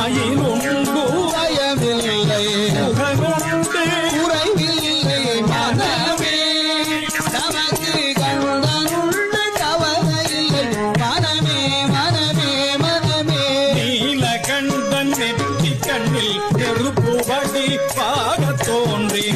மயிலும் குறையவில்லை முகமுண்டு குறைவில்லை மனமே. நமக்கு கண்தனுள்ள கவலையில்லை. மனமே மனமே மனமே. நீல கண்தன் நெற்றி கண்ணில் தோன்றி.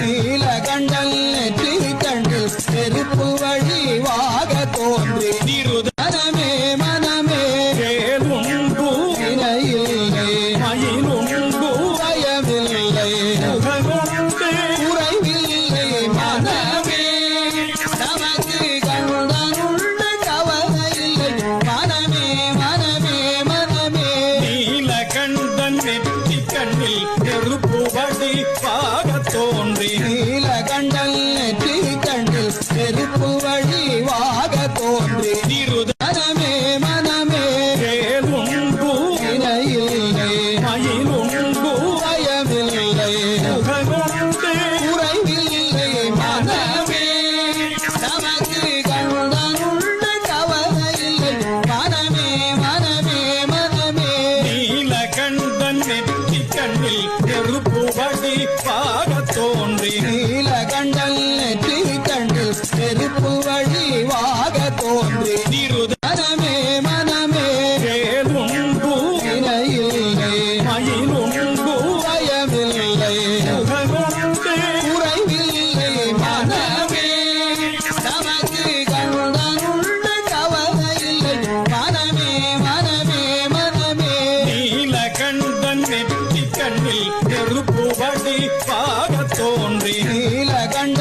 தோன்றி நீலகண்டல் நெற்றி கண்டில் செருப்பு வடிவாக தோன்றி பாவத் தோன்றி நீலகண்ட